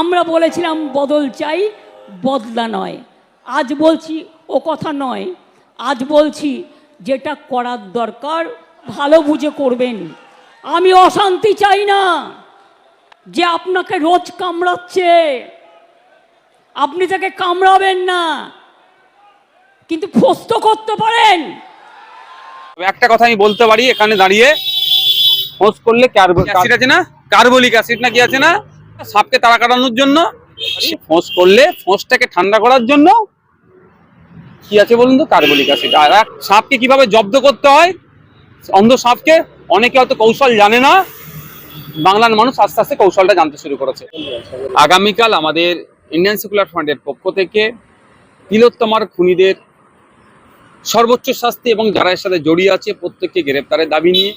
আমরা বলেছিলাম বদল চাই বদলা নয়। আজ বলছি ও কথা নয়। আজ বলছি যেটা করার দরকার ভালো বুঝে করবেন। আমি অশান্তি চাই না যে আপনাকে রোজ কামড়াচ্ছে। আপনি তাকে কামড়াবেন না কিন্তু ফস্ত করতে পারেন। একটা কথা আমি বলতে পারি এখানে দাঁড়িয়ে। ফোঁস করলে কার্বলিক অ্যাসিড আছে না? কার্বলিক অ্যাসিড নাকি আছে না? সাপকে তাড়া কাটানোর জন্য ফোঁস করলে, ফোঁসটাকে ঠান্ডা করার জন্য কি আছে বলুন তো? Carbolic acid. আর এক সাপকে কীভাবে জব্দ করতে হয়? অন্ধ সাপকে অনেকে হয়তো কৌশল জানে না। বাংলার মানুষ আস্তে আস্তে কৌশলটা জানতে শুরু করেছে। আগামীকাল আমাদের ইন্ডিয়ান সেকুলার ফ্রন্টের পক্ষ থেকে তিলোত্তমার খুনিদের সর্বোচ্চ শাস্তি এবং যারা এর সাথে জড়িয়ে আছে, প্রত্যেককে গ্রেপ্তারের দাবি নিয়ে।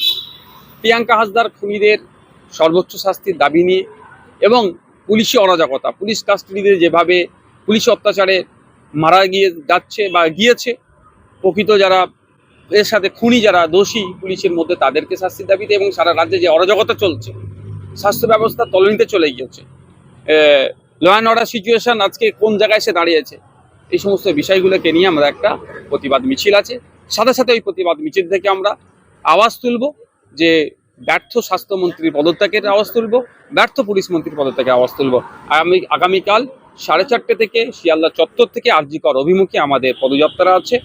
প্রিয়াঙ্কা হাসদার খুনিদের সর্বোচ্চ শাস্তির দাবি নিয়ে এবং পুলিশি অরাজকতা, পুলিশ কাস্টডিতে যেভাবে পুলিশ অত্যাচারে মারা গিয়ে যাচ্ছে বা গিয়েছে, প্রকৃত যারা এর সাথে খুনি যারা দোষী পুলিশের মধ্যে তাদেরকে শাস্তির দাবিতে এবং সারা রাজ্যে যে অরাজকতা চলছে, স্বাস্থ্য ব্যবস্থা তলনিতে চলে গিয়েছে। ল অ্যান্ড অর্ডার সিচুয়েশন আজকে কোন জায়গায় এসে দাঁড়িয়েছে, এই সমস্ত বিষয়গুলোকে নিয়ে আমরা একটা প্রতিবাদ মিছিল আছে। সাথে সাথে ওই প্রতিবাদ মিছিল থেকে আমরা আওয়াজ তুলব যে ব্যর্থ স্বাস্থ্যমন্ত্রীর পদত্যাগের আওয়াজ তুলব, ব্যর্থ পুলিশ মন্ত্রীর পদত্যাগের আওয়াজ তুলব। আগামী আগামীকাল সাড়ে চারটে থেকে শিয়ালদা চত্বর থেকে আরজিকর অভিমুখে আমাদের পদযাত্রা আছে।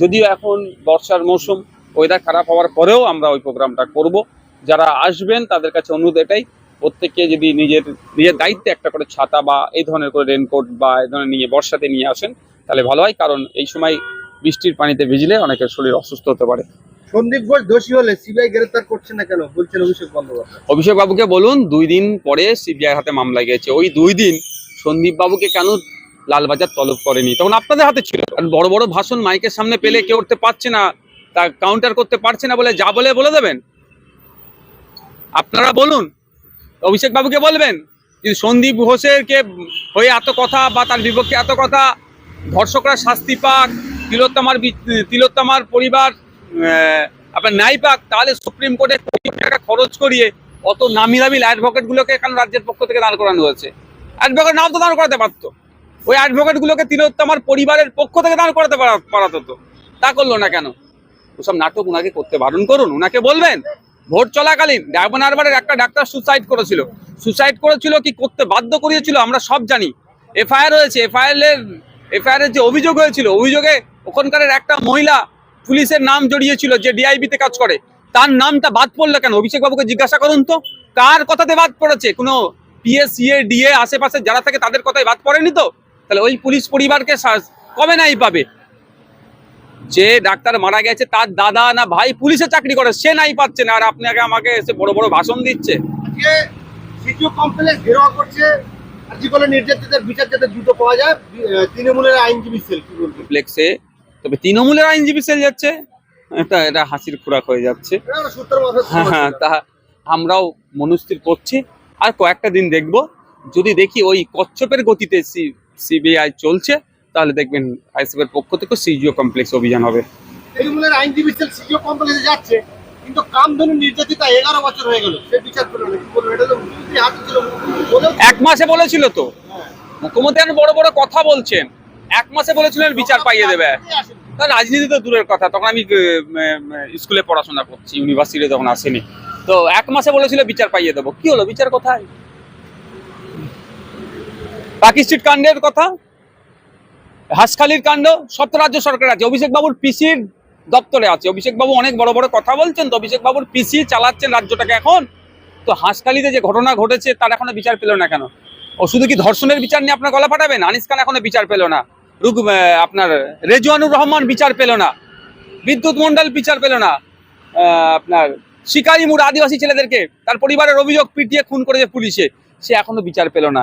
যদিও এখন বর্ষার মৌসুম ওয়েদার খারাপ হওয়ার পরেও আমরা ওই প্রোগ্রামটা করব। যারা আসবেন, তাদের কাছে অনুরোধ এটাই, প্রত্যেককে যদি নিজের নিজের দায়িত্বে একটা করে ছাতা বা এই ধরনের করে রেনকোট বা এই ধরনের নিয়ে বর্ষাতে নিয়ে আসেন, তাহলে ভালো হয়। কারণ এই সময় বৃষ্টির পানিতে ভিজলে অনেকের শরীর অসুস্থ হতে পারে। সন্দীপ ঘোষ দোষী হলে সিবিআই গ্রেফতার করছে না কেন? বলছেন অভিষেক বন্দ্যোপাধ্যায়। অভিষেক বাবুকে বলুন, দুই দিন পরে সিবিআই হাতে মামলা গিয়েছে। ওই দুই দিন সন্দীপ বাবুকে কেন লালবাজার তলব করেনি? তখন আপনাদের হাতে ছিল। আর বড় বড় ভাষণ মাইকের সামনে পেলে কেউ উঠতে পারছে না, তা কাউন্টার করতে পারছে না বলে যা বলে বলে দেবেন? আপনারা বলুন অভিষেক বাবুকে বলবেন যে সন্দীপ ঘোষের কে হয়ে এত কথা বা তার বিপক্ষে এত কথা, ধর্ষকরা শাস্তি পাক, তিলোত্তমার তিলোত্তমার পরিবার আপনার ন্যায় পাক, তাহলে সুপ্রিম কোর্টে কোটি টাকা খরচ করিয়ে অত নামি দামি অ্যাডভোকেট গুলোকে এখানে রাজ্যের পক্ষ থেকে দাঁড় করানো হয়েছে? অ্যাডভোকেট নাও তো দাঁড় করাতে পারতো। ওই অ্যাডভোকেট গুলোকে তিলোত্তমার পরিবারের পক্ষ থেকে দাঁড় করাতে পারা- পারাতো তো তা করল না কেন? ওসব নাটক ওনাকে করতে বারণ করুন ওনাকে বলবেন, ভোট চলাকালীন ডায়মন্ড হারবারের একটা ডাক্তার সুসাইড করেছিল। সুসাইড করেছিল কি করতে বাধ্য করিয়েছিল, আমরা সব জানি। এফআইআর হয়েছে এফআইআর এর এফআইআর এর যে অভিযোগ হয়েছিল, অভিযোগে ওখানকার একটা মহিলা পুলিশের নাম জড়িয়েছিল যে ডিআইবিতে কাজ করে তার নামটা বাদ পড়ল কেন? অভিষেক বাবুকে জিজ্ঞাসা করুন তো। কার কথাতে বাদ পড়েছে? কোনো পিএসসিএ ডিএ আশেপাশে যারা থাকে তাদের কথাই বাদ পড়েনি তো? তাহলে ওই পুলিশ পরিবারকে কবে নাই পাবে? যে ডাক্তার মারা গেছে তার দাদা না ভাই পুলিশে চাকরি করে সে নাই পাচ্ছে না। আর আপনাকে আমাকে এসে বড় বড় ভাষণ দিচ্ছে। নির্যাতিতের বিচার যাতে দ্রুত পাওয়া যায়। তৃণমূলের আইনজীবী সেল কি বলবেন কমপ্লেক্সে তবে তৃণমূলের আইনজীবী সেল যাচ্ছে। এটা এটা হাসির খোরাক হয়ে যাচ্ছে। হ্যাঁ হ্যাঁ তা আমরাও মনস্থির করছি। আর কয়েকটা দিন দেখব। যদি দেখি ওই কচ্ছপের গতিতে সিবিআই চলছে তাহলে দেখবেন আইসিএফের পক্ষ থেকে সিজিও কমপ্লেক্স অভিযান হবে। তৃণমূলের আইনজীবী সেল সিকিউ কমপ্লেক্সে যাচ্ছে কিন্তু কামধনু নির্যাতিতা এগারো বছর হয়ে গেল। সে বিচার এক মাসে বলেছিল তো। মুখ্যমন্ত্রী বড় বড় কথা বলছেন। এক মাসে বলেছিলেন বিচার পাইয়ে দেবে। রাজনীতি তো দূরের কথা, তখন আমি স্কুলে পড়াশোনা করছি ইউনিভার্সিটি তখন আসেনি। তো এক মাসে বলেছিল বিচার পাইয়ে দেবো। কি হলো বিচার কোথায়? পাকি স্ট্রিট কাণ্ডের কথা? হাসখালির কাণ্ড, সব তো রাজ্য সরকার আছে। অভিষেক বাবুর পিসির দপ্তরে আছে। অভিষেক বাবু অনেক বড় বড় কথা বলছেন, তো অভিষেক বাবুর পিসি চালাচ্ছেন রাজ্যটাকে এখন। তো হাসখালিতে যে ঘটনা ঘটেছে, তার এখনও বিচার পেল না কেন? ও শুধু কি ধর্ষণের বিচার নিয়ে আপনার গলা ফাটাবেন? আনিস খান এখনও বিচার পেল না। আপনার রেজওয়ানুর রহমান বিচার পেল না বিদ্যুৎ মন্ডল বিচার পেল না আপনার শিকারি মুড় আদিবাসী ছেলেদেরকে তার পরিবারের অভিযোগ পিটিয়ে খুন করেছে পুলিশে সে এখনও বিচার পেল না।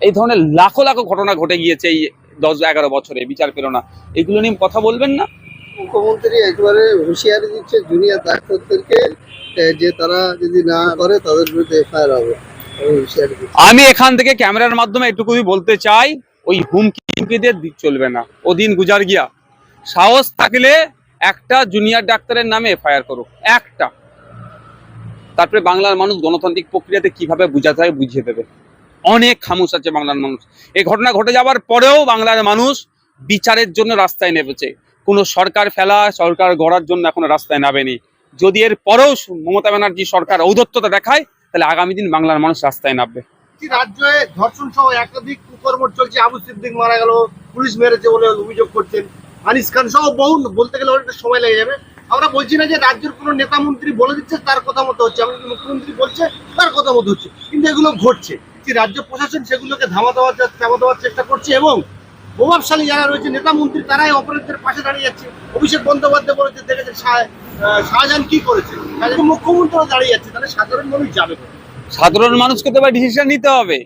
এই ধরনের লাখো লাখো ঘটনা ঘটে গিয়েছে এই দশ এগারো বছরে বিচার পেল না। এগুলো নিয়ে কথা বলবেন না? মুখ্যমন্ত্রী একেবারে হুঁশিয়ারি দিচ্ছে জুনিয়র ডাক্তারদেরকে যে তারা যদি না করে তাদের বিরুদ্ধে এফআইআর হবে। আমি আমি এখান থেকে ক্যামেরার মাধ্যমে এটুকুই বলতে চাই ওই হুমকি হুমকিদের দিক চলবে না। ও দিন গুজার গিয়া সাহস থাকলে একটা জুনিয়র ডাক্তারের নামে এফআইআর করুক একটা। তারপরে বাংলার মানুষ গণতান্ত্রিক প্রক্রিয়াতে কীভাবে বুঝাতে হয় বুঝিয়ে দেবে। অনেক খামুশ আছে বাংলার মানুষ। এই ঘটনা ঘটে যাওয়ার পরেও বাংলার মানুষ বিচারের জন্য রাস্তায় নেমেছে। কোনো সরকার ফেলা, সরকার গড়ার জন্য এখনও রাস্তায় নামেনি। যদি এর পরেও মমতা ব্যানার্জি সরকার ঔদত্যতা দেখায়, তাহলে আগামী দিন বাংলার মানুষ রাস্তায় নামবে। কি রাজ্যে ধর্ষণ সহ একাধিক কুকর্ম চলছে। আবু সিদ্দিক মারা গেল পুলিশ মেরেছে বলে অভিযোগ করছেন। আনিস খান সহ বহু বলতে গেলে অনেকটা সময় লেগে যাবে। আমরা বলছি না যে রাজ্যের কোনো নেতা মন্ত্রী বলে দিচ্ছে তার কথা মতো হচ্ছে। এমনকি মুখ্যমন্ত্রী বলছে তার কথা মতো হচ্ছে। কিন্তু এগুলো ঘটছে। যে রাজ্য প্রশাসন সেগুলোকে ধামা দেওয়ার থামা দেওয়ার চেষ্টা করছে এবং প্রভাবশালী যারা রয়েছে নেতা মন্ত্রী তারাই অপরাধীদের পাশে দাঁড়িয়ে যাচ্ছে। অভিষেক বন্দ্যোপাধ্যায় বলেছে আহ, শাহজাহান কি করেছে? শাহজাহান মুখ্যমন্ত্রীও দাঁড়িয়ে যাচ্ছে তাহলে সাধারণ মানুষ যাবে? সাধারণ মানুষকে তো এবার ডিসিশন নিতে হবে।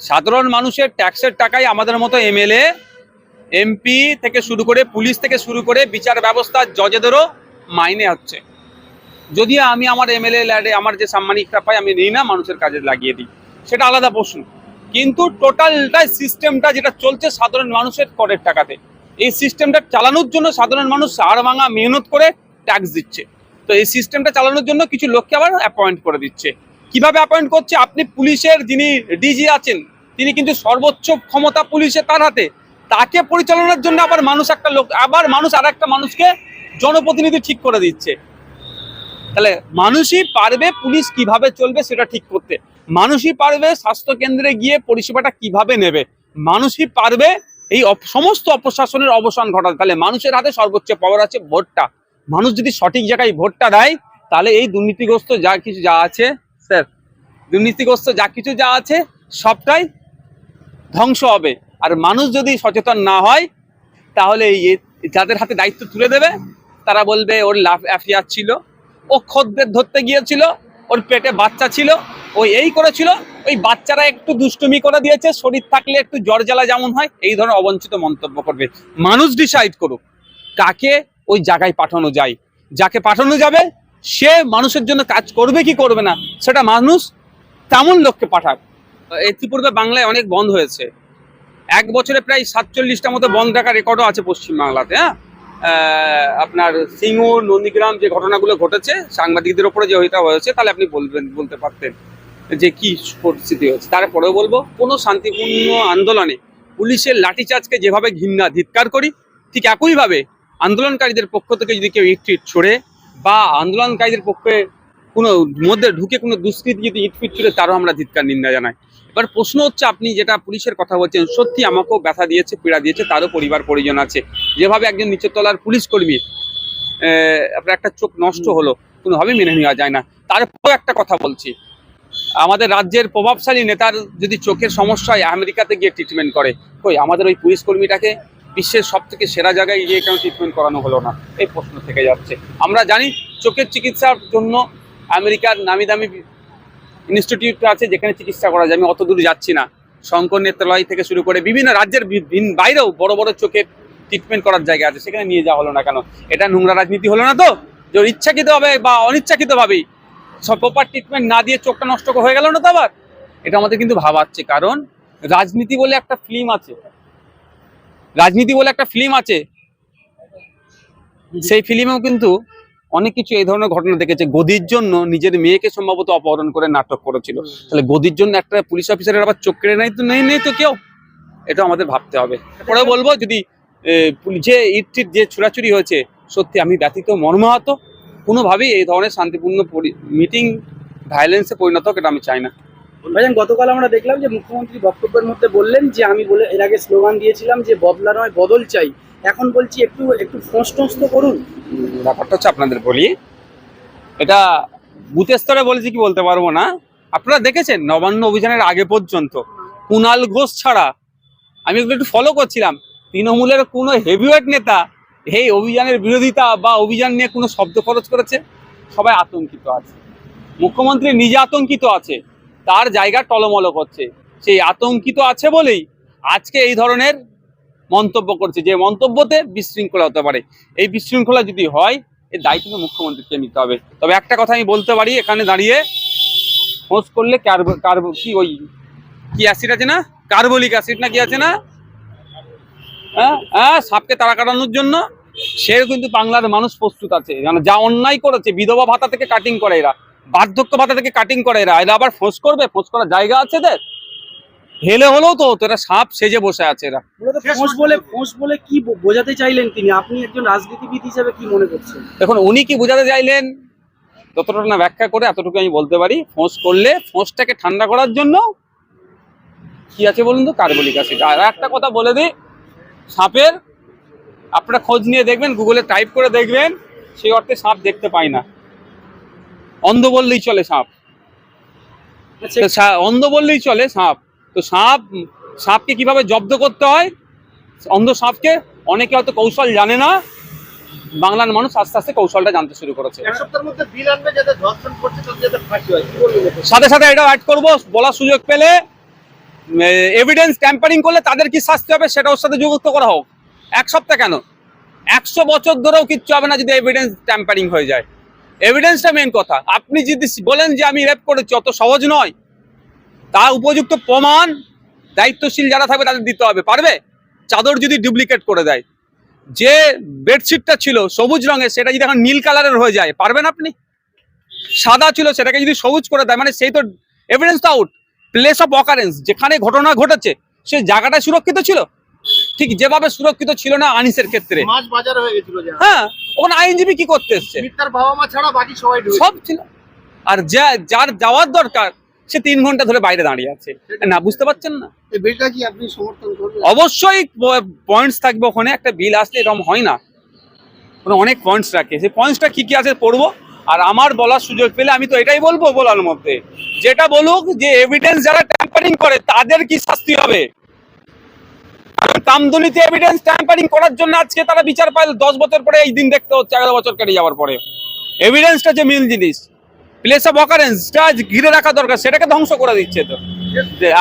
সাধারণ মানুষের ট্যাক্সের টাকায় আমাদের মতো এমএলএ এমপি থেকে শুরু করে পুলিশ থেকে শুরু করে বিচার ব্যবস্থা জজেদেরও মাইনে হচ্ছে। যদি আমি আমার এমএলএ ল্যাডে আমার যে সাম্মানিকটা পাই, আমি নিই না, মানুষের কাজে লাগিয়ে দিই। সেটা আলাদা প্রশ্ন। কিন্তু টোটালটা সিস্টেমটা যেটা চলছে সাধারণ মানুষের করের টাকাতে। এই সিস্টেমটা চালানোর জন্য সাধারণ মানুষ হাড় ভাঙা, মেহনত করে ট্যাক্স দিচ্ছে। তো এই সিস্টেমটা চালানোর জন্য কিছু লোককে আবার অ্যাপয়েন্ট করে দিচ্ছে। কীভাবে অ্যাপয়েন্ট করছে? আপনি পুলিশের যিনি ডিজি আছেন, তিনি কিন্তু সর্বোচ্চ ক্ষমতা পুলিশের তার হাতে। তাকে পরিচালনার জন্য আবার মানুষ একটা লোক, আবার মানুষ আর একটা মানুষকে জনপ্রতিনিধি ঠিক করে দিচ্ছে। তাহলে মানুষই পারবে পুলিশ কীভাবে চলবে সেটা ঠিক করতে। মানুষই পারবে স্বাস্থ্য কেন্দ্রে গিয়ে পরিষেবাটা কীভাবে নেবে। মানুষই পারবে এই সমস্ত অপশাসনের অবসান ঘটাতে। তাহলে মানুষের হাতে সর্বোচ্চ পাওয়ার আছে ভোটটা। মানুষ যদি সঠিক জায়গায় ভোটটা দেয়, তাহলে এই দুর্নীতিগ্রস্ত যা কিছু যা আছে স্যার, দুর্নীতিগ্রস্ত যা কিছু যা আছে, সবটাই ধ্বংস হবে। আর মানুষ যদি সচেতন না হয়, তাহলে যাদের হাতে দায়িত্ব তুলে দেবে, তারা বলবে ওর লাভ অ্যাফিয়ার ছিল, ও খদ্দের ধরতে গিয়েছিল, ওর পেটে বাচ্চা ছিল ওই এই করেছিল, ওই বাচ্চারা একটু দুষ্টুমি করে দিয়েছে, শরীর থাকলে একটু জ্বর জ্বালা যেমন হয়, এই ধরনের অবঞ্চিত মন্তব্য করবে। মানুষ ডিসাইড করুক কাকে ওই জায়গায় পাঠানো যায়। যাকে পাঠানো যাবে সে মানুষের জন্য কাজ করবে কি করবে না, সেটা মানুষ তেমন লোককে পাঠাক। ইতিপূর্বে বাংলায় অনেক বন্ধ হয়েছে। এক বছরে প্রায় সাতচল্লিশটা মতো বন্ধ রাখার রেকর্ডও আছে পশ্চিমবাংলাতে হ্যাঁ? আপনার সিঙ্গুর নন্দীগ্রাম যে ঘটনাগুলো ঘটেছে, সাংবাদিকদের ওপরে যে ওইটা হয়েছে, তাহলে আপনি বলবেন, বলতে পারতেন যে কি পরিস্থিতি হয়েছে। তারপরেও বলব, কোনো শান্তিপূর্ণ আন্দোলনে পুলিশের লাঠিচার্জকে যেভাবে ঘৃণা, ধিৎকার করি, ঠিক একইভাবে আন্দোলনকারীদের পক্ষ থেকে যদি কেউ ইট ছড়ে বা আন্দোলনকারীদের পক্ষে কোনো মধ্যে ঢুকে কোনো দুষ্কৃতি যদি ইট ফিট ছড়ে তারও আমরা ধিৎকার নিন্দা জানাই। এবার প্রশ্ন হচ্ছে আপনি যেটা পুলিশের কথা বলছেন সত্যি আমাকেও ব্যথা দিয়েছে পীড়া দিয়েছে তারও পরিবার পরিজন আছে। যেভাবে একজন নিচের তলার পুলিশ কর্মী আপনার একটা চোখ নষ্ট হলো কোনোভাবেই মেনে নেওয়া যায় না। তারপরেও একটা কথা বলছি আমাদের রাজ্যের প্রভাবশালী নেতার যদি চোখের সমস্যা হয় আমেরিকাতে গিয়ে ট্রিটমেন্ট করে কই আমাদের ওই পুলিশ কর্মীটাকে বিশ্বের সব থেকে সেরা জায়গায় গিয়ে কেন ট্রিটমেন্ট করানো হলো না? এই প্রশ্ন থেকে যাচ্ছে। আমরা জানি চোখের চিকিৎসার জন্য আমেরিকার নামি দামি ইনস্টিটিউট আছে যেখানে চিকিৎসা করা যায়। আমি অত দূর যাচ্ছি না। শঙ্কর নেত্রালয় থেকে শুরু করে বিভিন্ন রাজ্যের বাইরেও বড় বড় চোখের ট্রিটমেন্ট করার জায়গা আছে। সেখানে নিয়ে যাওয়া হলো না কেন? এটা নোংরা রাজনীতি হলো না তো? যে ইচ্ছাকৃতভাবে বা অনিচ্ছাকৃতভাবেই সব প্রপার ট্রিটমেন্ট না দিয়ে চোখটা নষ্ট হয়ে গেল না তো আবার? এটা আমাদের কিন্তু ভাবাচ্ছে। কারণ রাজনীতি বলে একটা ফিল্ম আছে। রাজনীতি বলে একটা ফিল্ম আছে। সেই ফিল্মেও কিন্তু অনেক কিছু এই ধরনের ঘটনা দেখেছে। গদির জন্য নিজের মেয়েকে সম্ভবত অপহরণ করে নাটক করেছিল। তাহলে গদির জন্য একটা পুলিশ অফিসারের আবার চোখ কেড়ে নেই তো নেই নেই তো কেউ? এটা আমাদের ভাবতে হবে। পরে বলব যদি যে ইট টিট যে ছুড়াছুরি হয়েছে, সত্যি আমি ব্যতীত মর্মাহত। কোনোভাবেই এই ধরনের শান্তিপূর্ণ মিটিং ভায়োলেন্সে পরিণত হোক, এটা আমি চাই না। ভাইজান, গতকাল আমরা দেখলাম যে মুখ্যমন্ত্রী বক্তব্যের মধ্যে বললেন যে, আমি বলে, এর আগে স্লোগান দিয়েছিলাম যে, বদলা নয়, বদল চাই। এখন বলছি একটু একটু ফোঁস করুন। ব্যাপারটা হচ্ছে আপনাদের বলি, এটা বুথ স্তরে বলেছি কি বলতে পারব না। আপনারা দেখেছেন, নবান্ন অভিযানের আগে পর্যন্ত, কুণাল ঘোষ ছাড়া, আমি এগুলো একটু ফলো করছিলাম, তৃণমূলের কোনো হেভিওয়েট নেতা এই অভিযানের বিরোধিতা বা অভিযান নিয়ে কোনো শব্দ খরচ করেছে? সবাই আতঙ্কিত আছে। মুখ্যমন্ত্রী নিজে আতঙ্কিত আছে। তার জায়গা টলমল করছে। সেই আতঙ্কিত আছে বলেই আজকে এই ধরনের মন্তব্য করছে। যে মন্তব্যতে বিশৃঙ্খলা হতে পারে। এই বিশৃঙ্খলা যদি হয়, এর দায়িত্ব মুখ্যমন্ত্রীকে নিতে হবে। তবে একটা কথা আমি বলতে পারি, এখানে দাঁড়িয়ে খোঁজ করলে কি ওই, কি অ্যাসিড আছে না? কার্বলিক অ্যাসিড না কি আছে না? হ্যাঁ হ্যাঁ সাপকে তাড়া কাটানোর জন্য। সে কিন্তু বাংলার মানুষ প্রস্তুত আছে। মানে যা অন্যায় করেছে, বিধবা ভাতা থেকে কাটিং করে এরা। বার্ধক্য ভাতা থেকে কাটিং করে এরা। এরা আবার ফোঁস করবে? ফোঁস করার জায়গা আছে এদের? হেলে হলেও তো এরা সাপ সেজে বসে আছে এরা। ফোঁস বলে ফোঁস বলে কি বো- বোঝাতে চাইলেন তিনি? আপনি একজন রাজনীতিবিদ হিসেবে কি মনে করছেন? দেখুন উনি কি বোঝাতে চাইলেন? যতটা না ব্যাখ্যা করে এতটুকু আমি বলতে পারি। ফোঁস করলে ফোঁসটাকে ঠান্ডা করার জন্য কি আছে বলুন তো? Carbolic acid. আর একটা কথা বলে দিই সাপের আপনারা খোঁজ নিয়ে দেখবেন গুগলে টাইপ করে দেখবেন সেই অর্থে সাপ দেখতে পাই না। অন্ধ বললেই চলে সাপ। আচ্ছা। অন্ধ বললেই চলে সাপ। তো সাপ সাপকে কীভাবে জব্দ করতে হয়? অন্ধ সাপকে অনেকে হয়তো কৌশল জানে না। বাংলার মানুষ আস্তে আস্তে কৌশলটা জানতে শুরু করেছে? সাথে সাথে এটাও অ্যাড করব বলার সুযোগ পেলে এভিডেন্স ট্যাম্পারিং করলে তাদের কি শাস্তি হবে সেটা ওর সাথে যুক্ত করা হোক। এক সপ্তাহ কেন? একশো বছর ধরেও কিচ্ছু হবে না যদি এভিডেন্স ট্যাম্পারিং হয়ে যায়। এভিডেন্সটা মেন কথা। আপনি যদি বলেন যে আমি রেপ করেছি, অত সহজ নয়। তা উপযুক্ত প্রমাণ দায়িত্বশীল যারা থাকবে তাদের দিতে হবে। পারবে? চাদর যদি ডুপ্লিকেট করে দেয়। যে বেডশিটটা ছিল সবুজ রঙের, সেটা যদি এখন নীল কালারের হয়ে যায়, পারবেন আপনি? সাদা ছিল, সেটাকে যদি সবুজ করে দেয় মানে সেই তো এভিডেন্স তো আউট প্লেস অফ অকারেন্স যেখানে ঘটনা ঘটেছে সেই জায়গাটা সুরক্ষিত ছিল? ঠিক যেভাবে সুরক্ষিত ছিল না আনিসের ক্ষেত্রে। মাছ বাজার হয়ে গেছিল হ্যাঁ ওখানে আইনজীবী কি করতে এসছে? বাবা মা ছাড়া বাকি সবাই সব ছিল। আর যা যার যাওয়ার দরকার সে তিন ঘণ্টা ধরে বাইরে দাঁড়িয়ে আছে। না বুঝতে পারছেন না? বিলটা কি আপনি সমর্থন করবেন? অবশ্যই পয়েন্টস থাকবে ওখানে। একটা বিল আসলে এরকম হয় না। ওখানে অনেক পয়েন্টস রাখে। সেই পয়েন্টসটা কি কি আছে পড়ব। আর আমার বলার সুযোগ পেলে আমি তো এটাই বলব বলার মধ্যে। যেটা বলুক যে এভিডেন্স যারা ট্যাম্পারিং করে তাদের কি শাস্তি হবে? কারণ কামদুনিতে এভিডেন্স ট্যাম্পারিং করার জন্য আজকে তারা বিচার পায় দশ বছর পরে এই দিন দেখতে হচ্ছে এগারো বছর কেটে যাওয়ার পরে। এভিডেন্সটা যে মেন জিনিস প্লেস অফ অকারেন্সটা ঘিরে রাখা দরকার সেটাকে ধ্বংস করে দিচ্ছে তো।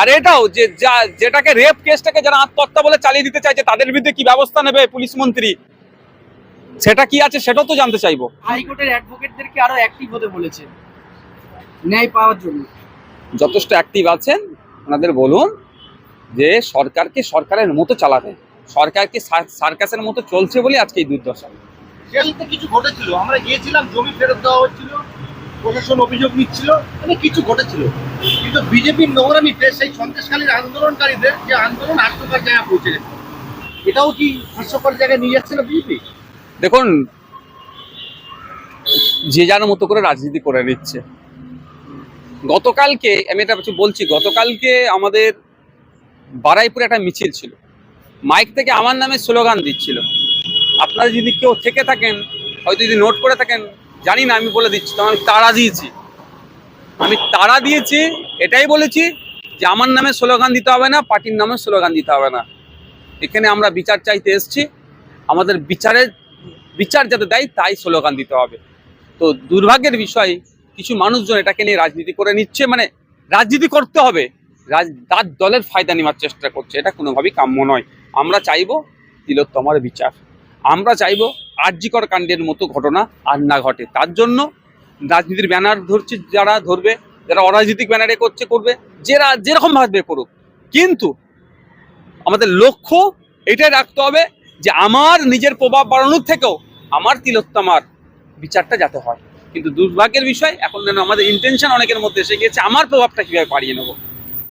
আর এটাও যে যা যেটাকে রেপ কেসটাকে যারা আত্মহত্যা বলে চালিয়ে দিতে চাইছে তাদের বিরুদ্ধে কি ব্যবস্থা নেবে পুলিশ মন্ত্রী? সেটা কি আছে সেটাও তো জানতে চাইব। হাইকোর্টের অ্যাডভোকেটদেরকে আরও অ্যাক্টিভ হতে বলেছে ন্যায় পাওয়ার জন্য। যথেষ্ট অ্যাক্টিভ আছেন ওনাদের বলুন। যে সরকারকে সরকারের মতো চালাতে সরকারকে সার্কাসের মতো চলছে বলে আজকে এই দুর্দশা। কিছু ঘটেছিল আমরা গিয়েছিলাম জমি ফেরত দেওয়া হচ্ছিল প্রশাসন অভিযোগ নিচ্ছিল মানে কিছু ঘটেছিল। কিন্তু বিজেপির নোংরামিতে সেই আন্দোলনকারীদের যে আন্দোলন জায়গায় পৌঁছে গেছে। এটাও কি হাস্যকর জায়গায় নিয়ে যাচ্ছে না বিজেপি? দেখুন যে যার মতো করে রাজনীতি করে নিচ্ছে। গতকালকে আমি এটা বলছি গতকালকে আমাদের বারাইপুরে একটা মিছিল ছিল। মাইক থেকে আমার নামে স্লোগান দিচ্ছিল। আপনারা যদি কেউ থেকে থাকেন, হয়তো যদি নোট করে থাকেন, জানি না, আমি বলে দিচ্ছি তো আমি তাড়া দিয়েছি। আমি তাড়া দিয়েছি, এটাই বলেছি যে আমার নামে স্লোগান দিতে হবে না, পার্টির নামে স্লোগান দিতে হবে না। এখানে আমরা বিচার চাইতে এসেছি। আমাদের বিচারের, বিচার যাতে দেয়, তাই স্লোগান দিতে হবে। তো দুর্ভাগ্যের বিষয়, কিছু মানুষজন এটাকে নিয়ে রাজনীতি করে নিচ্ছে। মানে রাজনীতি করতে হবে। রাজ দলের ফায়দা নেওয়ার চেষ্টা করছে, এটা কোনোভাবেই কাম্য নয়। আমরা চাইব তিলোত্তমার বিচার। আমরা চাইব আর্যিকর কাণ্ডের মতো ঘটনা আর না ঘটে। তার জন্য রাজনীতির ব্যানার ধরছে যারা ধরবে, যারা অরাজনৈতিক ব্যানারে করছে, করবে। যেরা যেরকম ভাবে করুক। কিন্তু আমাদের লক্ষ্য এটাই রাখতে হবে যে আমার নিজের প্রভাব বাড়ানোর থেকেও আমার তিলোত্তমার বিচারটা যাতে হয়। কিন্তু দুর্ভাগ্যের বিষয়, এখন যেন আমাদের ইন্টেনশন অনেকের মধ্যে এসে গিয়েছে, আমার প্রভাবটা কীভাবে বাড়িয়ে নেব?